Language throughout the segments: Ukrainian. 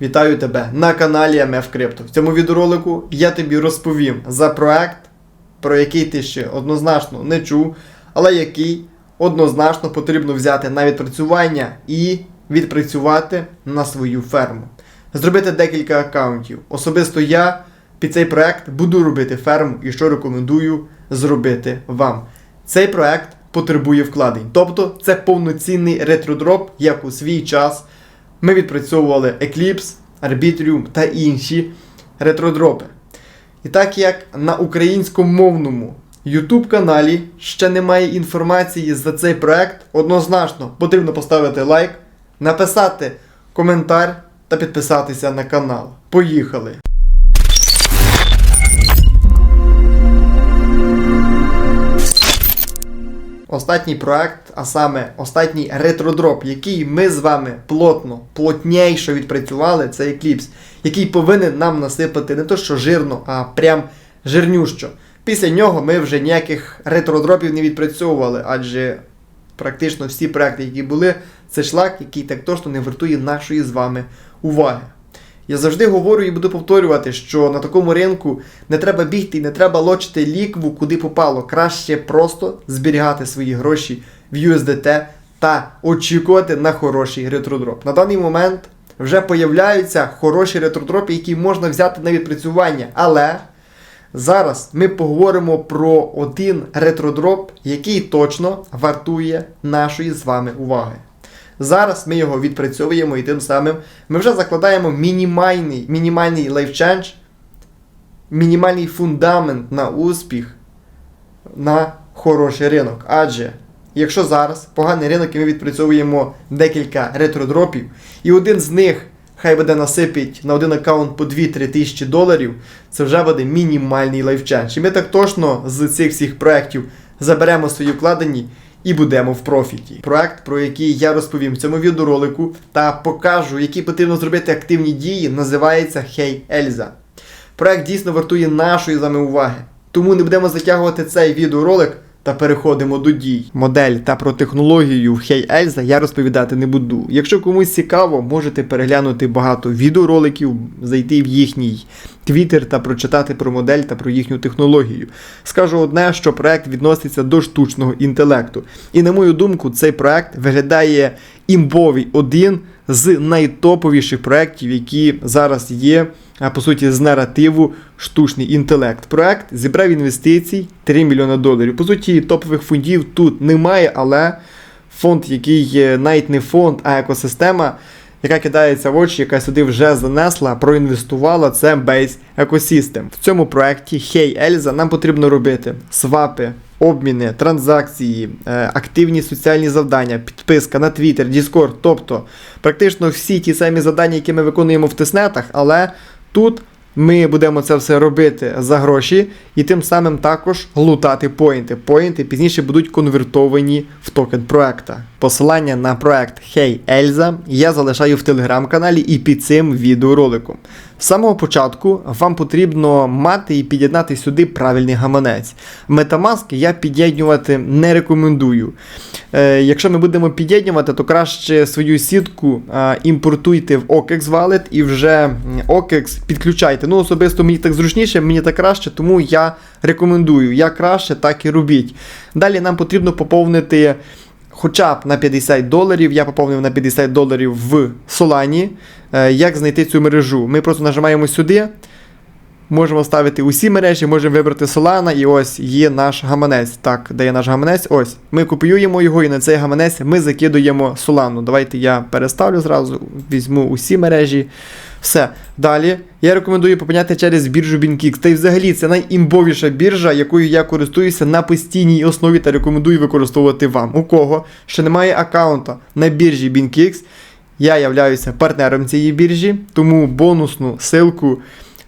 Вітаю тебе на каналі MF Crypto. В цьому відеоролику я тобі розповім за проект, про який ти ще однозначно не чув, але який однозначно потрібно взяти на відпрацювання і відпрацювати на свою ферму. Зробити декілька аккаунтів. Особисто я під цей проект буду робити ферму і що рекомендую зробити вам. Цей проект потребує вкладень. Тобто це повноцінний ретродроп, як у свій час ми відпрацьовували Eclipse, Arbitrium та інші ретродропи. І так як на українськомовному YouTube каналі ще немає інформації за цей проект, однозначно потрібно поставити лайк, написати коментар та підписатися на канал. Поїхали! Останній проект, а саме останній ретродроп, який ми з вами плотно, плотніше відпрацювали, це Eclipse, який повинен нам насипати не то що жирно, а прям жирнющо. Після нього ми вже ніяких ретродропів не відпрацьовували, адже практично всі проекти, які були, це шлак, який так точно не вартує нашої з вами уваги. Я завжди говорю і буду повторювати, що на такому ринку не треба бігти не треба лочити лікву, куди попало. Краще просто зберігати свої гроші в USDT та очікувати на хороший ретродроп. На даний момент вже появляються хороші ретродропи, які можна взяти на відпрацювання. Але зараз ми поговоримо про один ретродроп, який точно вартує нашої з вами уваги. Зараз ми його відпрацьовуємо і тим самим ми вже закладаємо мінімальний, мінімальний лайфчендж, мінімальний фундамент на успіх на хороший ринок. Адже якщо зараз поганий ринок і ми відпрацьовуємо декілька ретродропів, і один з них хай буде насипить на один аккаунт по 2-3 тисячі доларів, це вже буде мінімальний лайфчендж. І ми так точно з цих всіх проєктів заберемо свої вкладені і будемо в профіті. Проект, про який я розповім в цьому відеоролику та покажу, які потрібно зробити активні дії, називається Hey Ельза. Проект дійсно вартує нашої з вами уваги. Тому не будемо затягувати цей відеоролик та переходимо до дій. Модель та про технологію в Hey Elza я розповідати не буду. Якщо комусь цікаво, можете переглянути багато відеороликів, зайти в їхній твіттер та прочитати про модель та про їхню технологію. Скажу одне, що проект відноситься до штучного інтелекту. І на мою думку, цей проект виглядає імбовий один з найтоповіших проєктів, які зараз є, а по суті, з наративу штучний інтелект. Проект зібрав інвестицій 3 мільйони доларів. По суті, топових фондів тут немає, але фонд, який є навіть не фонд, а екосистема, яка кидається в очі, яка сюди вже занесла, проінвестувала, це Base Ecosystem. В цьому проєкті Hey Elza нам потрібно робити свапи, обміни, транзакції, е, активні соціальні завдання, підписка на Twitter, Discord, тобто практично всі ті самі завдання, які ми виконуємо в тиснетах, але тут ми будемо це все робити за гроші і тим самим також лутати поінти. Поінти пізніше будуть конвертовані в токен проекта. Посилання на проект Hey Elza я залишаю в телеграм-каналі і під цим відеороликом. З самого початку вам потрібно мати і під'єднати сюди правильний гаманець. Metamask я під'єднувати не рекомендую. Е, якщо ми будемо під'єднувати, то краще свою сітку е, імпортуйте в OKEX Wallet і вже OKEX підключайте. Ну, особисто мені так зручніше, мені так краще, тому я рекомендую. Як краще, так і робіть. Далі нам потрібно поповнити. Хоча б на 50 доларів, я поповнив на 50 доларів в Solani. Е, Як знайти цю мережу? Ми просто нажимаємо сюди, можемо ставити усі мережі, можемо вибрати Solana, і ось є наш гаманець. Так, де є наш гаманець? Ось. Ми копіюємо його і на цей гаманець ми закидуємо Solana. Давайте я переставлю зразу, візьму усі мережі. Все. Далі я рекомендую попиняти через біржу BinKix. Та й взагалі це найімбовіша біржа, якою я користуюся на постійній основі та рекомендую використовувати вам. У кого ще немає аккаунта на біржі BinKix, я являюся партнером цієї біржі, тому бонусну ссылку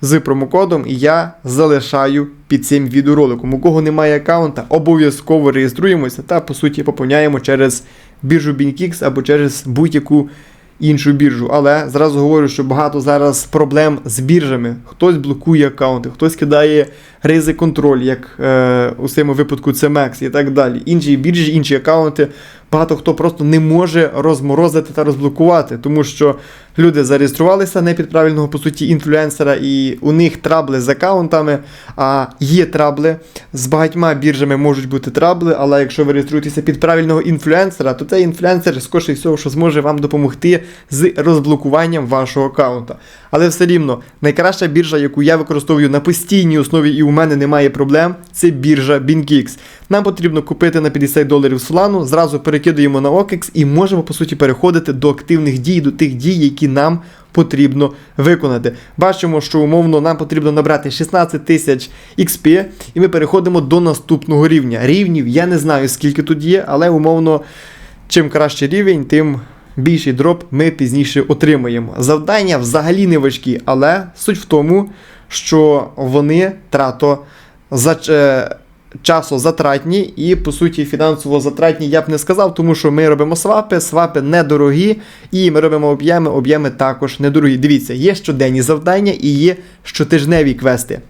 з промокодом я залишаю під цим відеороликом. У кого немає аккаунта, обов'язково реєструємося та по суті поповняємо через біржу BinKix або через будь-яку іншу біржу. Але зразу говорю, що багато зараз проблем з біржами. Хтось блокує аккаунти, хтось кидає ризик контроль, як е, у цьому випадку CMEX і так далі. Інші біржі, інші аккаунти. Багато хто просто не може розморозити та розблокувати, тому що люди зареєструвалися не під правильного, по суті, інфлюенсера, і у них трабли з аккаунтами, а є трабли. З багатьма біржами можуть бути трабли, але якщо ви реєструєтеся під правильного інфлюенсера, то цей інфлюенсер, скоріше всього, що зможе вам допомогти з розблокуванням вашого аккаунта. Але все рівно, найкраща біржа, яку я використовую на постійній основі, і у мене немає проблем, це біржа BinkX. Нам потрібно купити на 50 доларів Solana, зразу перекидуємо на OKEX і можемо, по суті, переходити до активних дій, до тих дій, які нам потрібно виконати. Бачимо, що умовно нам потрібно набрати 16 тисяч XP, і ми переходимо до наступного рівня. Рівнів я не знаю, скільки тут є, але умовно, чим краще рівень, тим більший дроп ми пізніше отримаємо. Завдання взагалі не важкі, але суть в тому, що вони трато за. Часозатратні і, по суті, фінансово затратні я б не сказав, тому що ми робимо свапи, свапи недорогі, і ми робимо об'єми, об'єми також недорогі. Дивіться, є щоденні завдання і є щотижневі квести.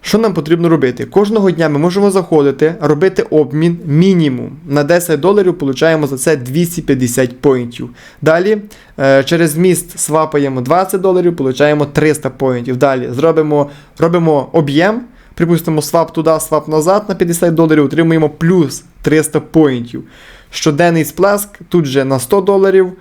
Що нам потрібно робити? Кожного дня ми можемо заходити, робити обмін мінімум. На 10 доларів получаємо за це 250 поінтів. Далі е, через міст свапаємо 20 доларів, получаємо 300 поінтів. Далі зробимо, робимо об'єм. Припустимо, свап туди, свап назад на 50 доларів, отримуємо плюс 300 поінтів. Щоденний сплеск тут же на 100 доларів,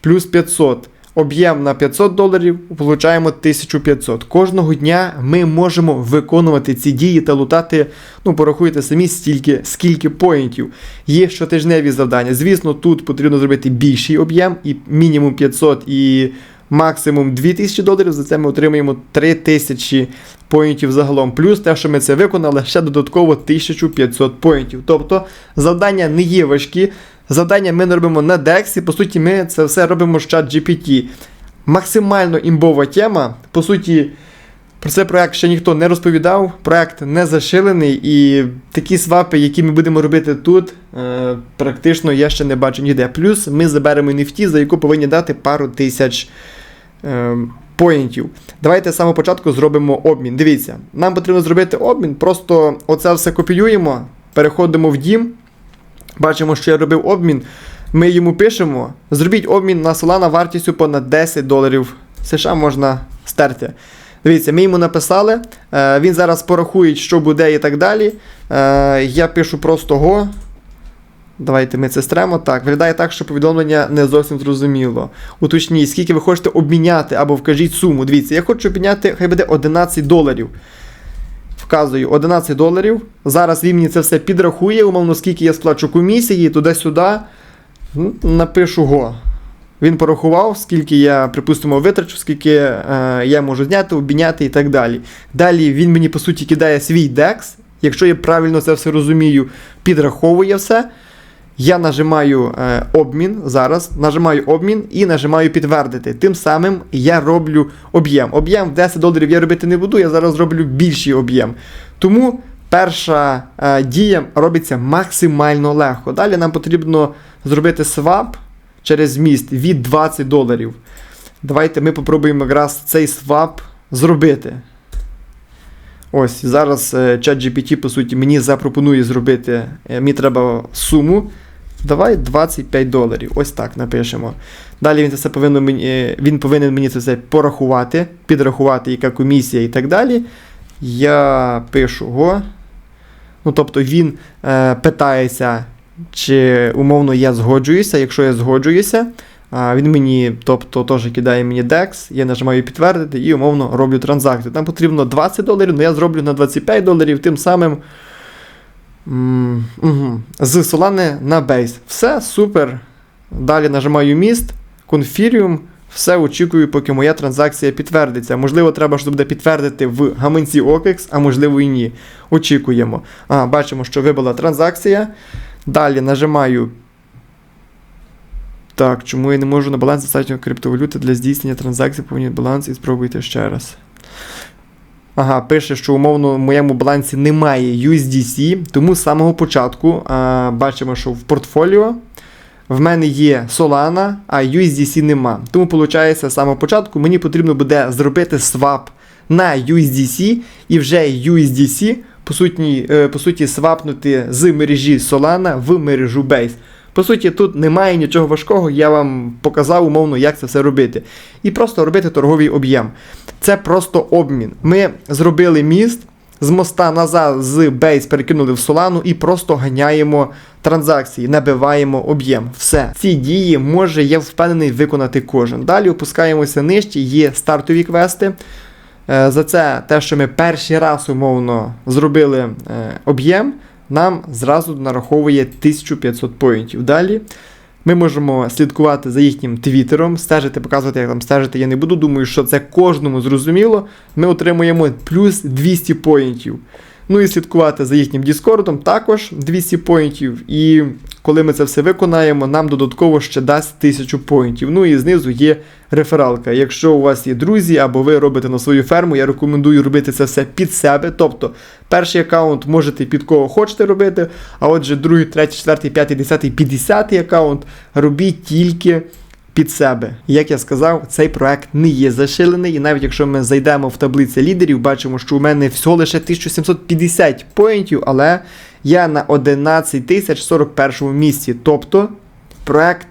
плюс 500. Об'єм на 500 доларів, получаємо 1500. Кожного дня ми можемо виконувати ці дії та лутати, ну, порахуйте самі, стільки, скільки поінтів. Є щотижневі завдання. Звісно, тут потрібно зробити більший об'єм, і мінімум 500 і максимум 2000 доларів. За це ми отримаємо 3000 поінтів загалом. Плюс те, що ми це виконали, ще додатково 1500 поінтів. Тобто завдання не є важкі. Завдання ми не робимо на DEX, і по суті, ми це все робимо з чат GPT. Максимально імбова тема. По суті, про цей проект ще ніхто не розповідав. Проект не зашилений, і такі свапи, які ми будемо робити тут, е, практично я ще не бачу ніде. Плюс ми заберемо NFT, за яку повинні дати пару тисяч. Е, Поінтів. Давайте з самого початку зробимо обмін. Дивіться, нам потрібно зробити обмін, просто оце все копіюємо, переходимо в дім. Бачимо, що я робив обмін. Ми йому пишемо: зробіть обмін на Solana вартістю понад 10 доларів США можна стерти. Дивіться, ми йому написали. Е, він зараз порахує, що буде і так далі. Е, я пишу просто го. Давайте ми це стремо. Так, виглядає так, що повідомлення не зовсім зрозуміло. Уточніть, скільки ви хочете обміняти або вкажіть суму. Дивіться, я хочу обміняти, хай буде 11 доларів. Вказую 11 доларів. Зараз він мені це все підрахує, умовно, скільки я сплачу комісії, туди-сюди. Напишу го. Він порахував, скільки я, припустимо, витрачу, скільки е, я можу зняти, обміняти і так далі. Далі він мені, по суті, кидає свій DEX. Якщо я правильно це все розумію, підраховує все. Я нажимаю е, обмін зараз, нажимаю обмін і нажимаю підтвердити. Тим самим я роблю об'єм. Об'єм в 10 доларів я робити не буду, я зараз зроблю більший об'єм. Тому перша е, дія робиться максимально легко. Далі нам потрібно зробити свап через міст від 20 доларів. Давайте ми попробуємо якраз цей свап зробити. Ось, зараз е, ChatGPT, по суті, мені запропонує зробити. е, Мені треба суму. Давай 25 доларів. Ось так напишемо. Далі він це все повинен мені, е, він повинен мені це все порахувати, підрахувати, яка комісія і так далі. Я пишу го. Ну, тобто він е, питається, чи умовно я згоджуюся. Якщо я згоджуюся, він мені, тобто, теж кидає мені DEX, я нажимаю підтвердити і умовно роблю транзакцію. Там потрібно 20 доларів, але я зроблю на 25 доларів, тим самим. м, угу, з Solana на Base. Все, супер. Далі нажимаю міст, конфіріум. Все очікую, поки моя транзакція підтвердиться. Можливо, треба, щоб буде підтвердити в гаманці OKEX, а можливо і ні. Очікуємо. А, бачимо, що вибула транзакція. Далі нажимаю. Так, чому я не можу на баланс достатньо криптовалюти для здійснення транзакцій, повинні баланс і спробуйте ще раз. Ага, пише, що умовно в моєму балансі немає USDC, тому з самого початку а, бачимо, що в портфоліо в мене є Solana, а USDC нема. Тому, виходить, з самого початку мені потрібно буде зробити свап на USDC і вже USDC, по суті, е, по суті свапнути з мережі Solana в мережу Base. По суті, тут немає нічого важкого, я вам показав умовно, як це все робити. І просто робити торговий об'єм. Це просто обмін. Ми зробили міст. З моста назад з Base перекинули в Solana і просто ганяємо транзакції, набиваємо об'єм. Все. Ці дії може, я впевнений, виконати кожен. Далі опускаємося нижче, є стартові квести. Е, За це те, що ми перший раз умовно зробили е, об'єм, нам зразу нараховує 1500 поінтів. Далі ми можемо слідкувати за їхнім твіттером, стежити, показувати, як там стежити. Я не буду. Думаю, що це кожному зрозуміло. Ми отримуємо плюс 200 поінтів. Ну і слідкувати за їхнім Діскордом також 200 поінтів. І коли ми це все виконаємо, нам додатково ще дасть 1000 поінтів. Ну і знизу є рефералка. Якщо у вас є друзі або ви робите на свою ферму, я рекомендую робити це все під себе. Тобто, перший аккаунт можете під кого хочете робити, а отже, другий, третій, четвертий, п'ятий, десятий, п'ятдесятий аккаунт робіть тільки під себе. Як я сказав, цей проект не є зашилений, і навіть якщо ми зайдемо в таблиці лідерів, бачимо, що у мене всього лише 1750 поінтів, але я на 11041 місці. Тобто проект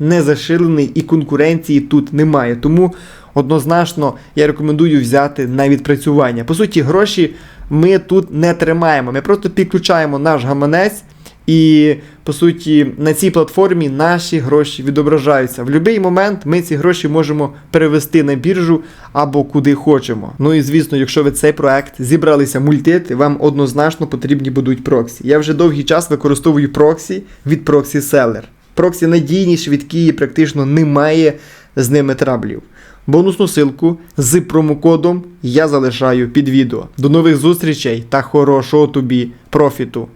не зашилений і конкуренції тут немає. Тому однозначно я рекомендую взяти на відпрацювання. По суті, гроші ми тут не тримаємо. Ми просто підключаємо наш гаманець. І по суті, на цій платформі наші гроші відображаються. В будь-який момент ми ці гроші можемо перевести на біржу або куди хочемо. Ну і звісно, якщо ви цей проект зібралися мультити, вам однозначно потрібні будуть проксі. Я вже довгий час використовую проксі від Proxy Seller. Проксі надійні, швидкі і практично немає з ними траблів. Бонусну силку з промокодом я залишаю під відео. До нових зустрічей та хорошого тобі профіту!